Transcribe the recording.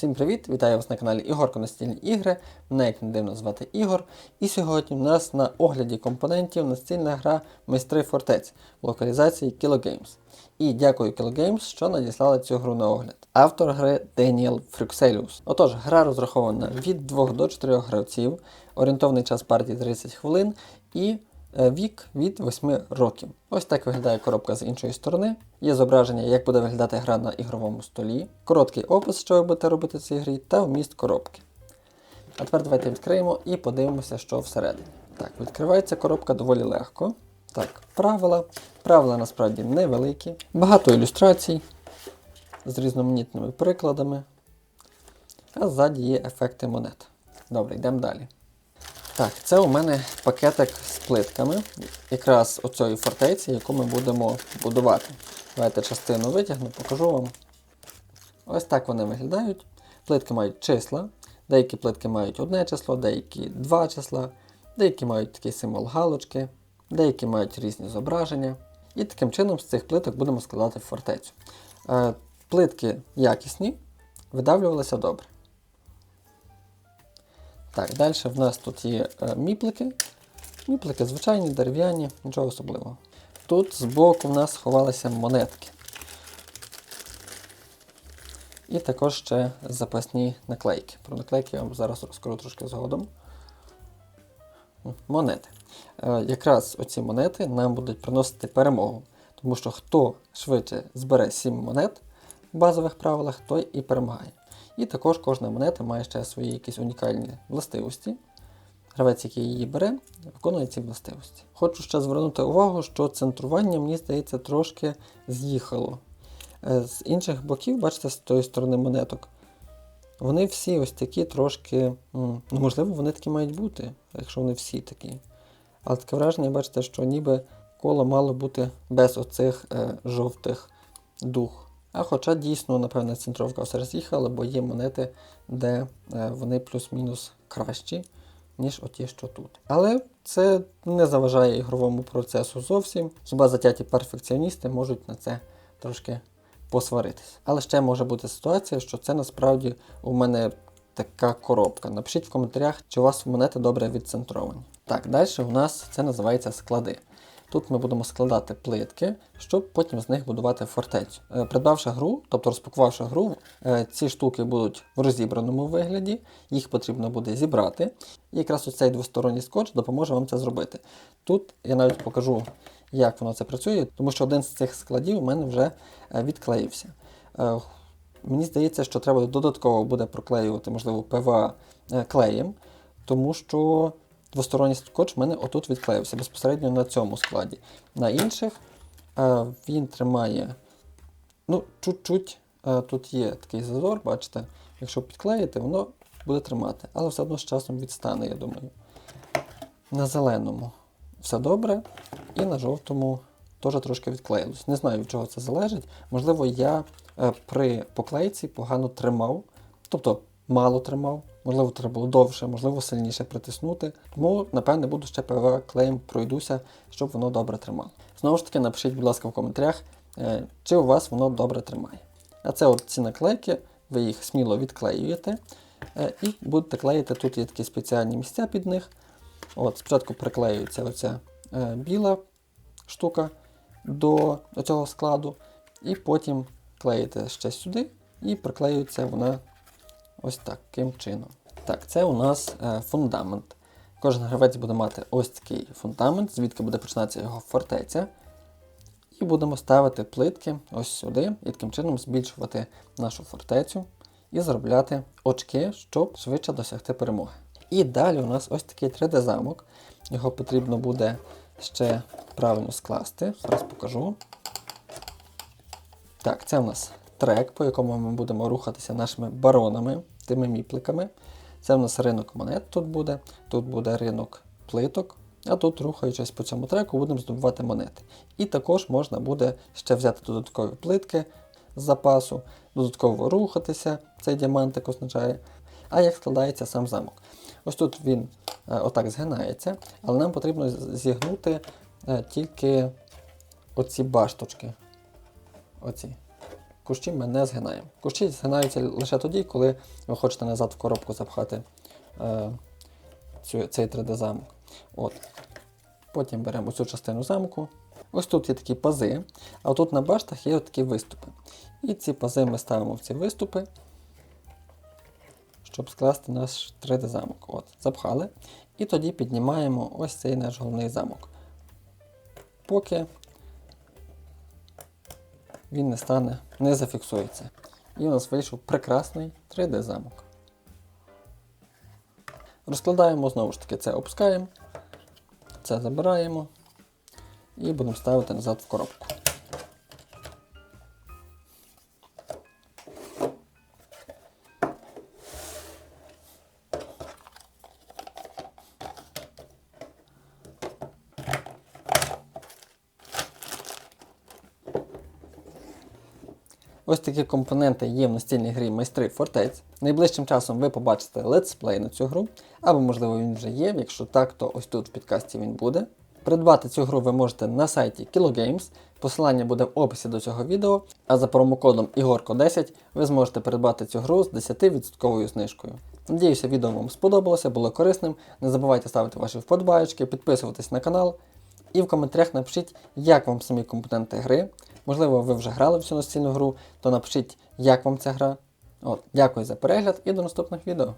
Всім привіт! Вітаю вас на каналі Ігорко Настільні ігри. Мене як не дивно звати Ігор. І сьогодні у нас на огляді компонентів настільна гра Майстри фортець в локалізації Kilo Games. І дякую Kilo Games, що надіслали цю гру на огляд. Автор гри Деніел Фрюкселіус. Отож, гра розрахована від 2 до 4 гравців, орієнтовний час партії 30 хвилин і вік від 8 років. Ось так виглядає коробка з іншої сторони. Є зображення, як буде виглядати гра на ігровому столі, короткий опис, що ви будете робити в цій грі, та вміст коробки. А тепер давайте відкриємо і подивимося, що всередині. Так, відкривається коробка доволі легко. Так, правила. Правила насправді невеликі. Багато ілюстрацій з різноманітними прикладами. А ззаді є ефекти монет. Добре, йдемо далі. Так, це у мене пакетик плитками, якраз оцієї фортеці, яку ми будемо будувати. Давайте частину витягну, покажу вам. Ось так вони виглядають. Плитки мають числа. Деякі плитки мають одне число, деякі два числа, деякі мають такий символ галочки, деякі мають різні зображення. І таким чином з цих плиток будемо складати фортецю. Е, плитки якісні, видавлювалися добре. Так, далі в нас тут є е, міплики. Міплики звичайні, дерев'яні, нічого особливого. Тут збоку в нас сховалися монетки. І також ще запасні наклейки. Про наклейки я вам зараз розкажу трошки згодом. Монети. Е, якраз оці монети нам будуть приносити перемогу. Тому що хто швидше збере 7 монет в базових правилах, той і перемагає. І також кожна монета має ще свої якісь унікальні властивості. Гравець, який її бере, виконує ці властивості. Хочу ще звернути увагу, що центрування, мені здається, трошки з'їхало. Е, З інших боків, бачите, з тої сторони монеток, вони всі ось такі трошки. Ну, можливо, вони такі мають бути, якщо вони всі такі. Але таке враження, бачите, що ніби коло мало бути без оцих е, жовтих дух. А хоча дійсно, напевне, центровка все роз'їхала, бо є монети, де е, вони плюс-мінус кращі, ніж оті, що тут. Але це не заважає ігровому процесу зовсім. Хіба затяті перфекціоністи можуть на це трошки посваритись. Але ще може бути ситуація, що це насправді у мене така коробка. Напишіть в коментарях, чи у вас монети добре відцентровані. Так, далі у нас це називається склади. Тут ми будемо складати плитки, щоб потім з них будувати фортецю. Е, Придбавши гру, тобто розпакувавши гру, е, ці штуки будуть в розібраному вигляді, їх потрібно буде зібрати. І якраз ось цей двосторонній скотч допоможе вам це зробити. Тут я навіть покажу, як воно це працює, тому що один з цих складів у мене вже е, відклеївся. Мені здається, що треба додатково буде проклеювати, можливо, ПВА клеєм, тому що двосторонній скотч в мене отут відклеївся безпосередньо на цьому складі. На інших е, він тримає ну, чуть-чуть. е, Тут є такий зазор, бачите, якщо підклеїти, воно буде тримати, але все одно з часом відстане, я думаю. На зеленому все добре, і на жовтому теж трошки відклеїлось. Не знаю, від чого це залежить. Можливо, я е, при поклейці погано тримав, тобто мало тримав, можливо, треба було довше, можливо, сильніше притиснути. Тому, напевне, буду ще ПВА клеєм пройдуся, щоб воно добре тримало. Знову ж таки, напишіть, будь ласка, в коментарях, е, чи у вас воно добре тримає. А це от ці наклейки, ви їх сміло відклеюєте е, і будете клеїти. Тут є такі спеціальні місця під них. От, Спочатку приклеюється оця е, біла штука до цього складу, і потім клеїте ще сюди і приклеюється вона ось таким чином. Так, це у нас е, фундамент. Кожен гравець буде мати ось такий фундамент, звідки буде починатися його фортеця. І будемо ставити плитки ось сюди, і таким чином збільшувати нашу фортецю і заробляти очки, щоб швидше досягти перемоги. І далі у нас ось такий 3D-замок. Його потрібно буде ще правильно скласти. Зараз покажу. Так, це у нас трек, по якому ми будемо рухатися нашими баронами, тими міпликами. Це у нас ринок монет тут буде, тут буде ринок плиток, а тут, рухаючись по цьому треку, будемо здобувати монети. І також можна буде ще взяти додаткові плитки з запасу, додатково рухатися, цей діамантик означає. А як складається сам замок? Ось тут він е, отак згинається, але нам потрібно зігнути е, тільки оці башточки. Оці кущі ми не згинаємо. Кущі згинаються лише тоді, коли ви хочете назад в коробку запхати е, цю, цей 3D-замок. От. Потім беремо цю частину замку. Ось тут є такі пази, а тут на баштах є такі виступи. І ці пази ми ставимо в ці виступи, щоб скласти наш 3D-замок. От, запхали. І тоді піднімаємо ось цей наш головний замок. Поки він не стане, не зафіксується. І у нас вийшов прекрасний 3D-замок. Розкладаємо знову ж таки це опускаємо, це забираємо і будемо ставити назад в коробку. Ось такі компоненти є в настільній грі майстри фортець. Найближчим часом ви побачите летсплей на цю гру, або, можливо, він вже є. Якщо так, то ось тут в підкасті він буде. Придбати цю гру ви можете на сайті KiloGames. Посилання буде в описі до цього відео. А за промокодом IGORKO10 ви зможете придбати цю гру з 10% знижкою. Надіюся, відео вам сподобалося, було корисним. Не забувайте ставити ваші вподобайки, підписуватись на канал. І в коментарях напишіть, як вам самі компоненти гри. Можливо, ви вже грали в цю настільну гру, то напишіть, як вам ця гра. От, дякую за перегляд і до наступних відео.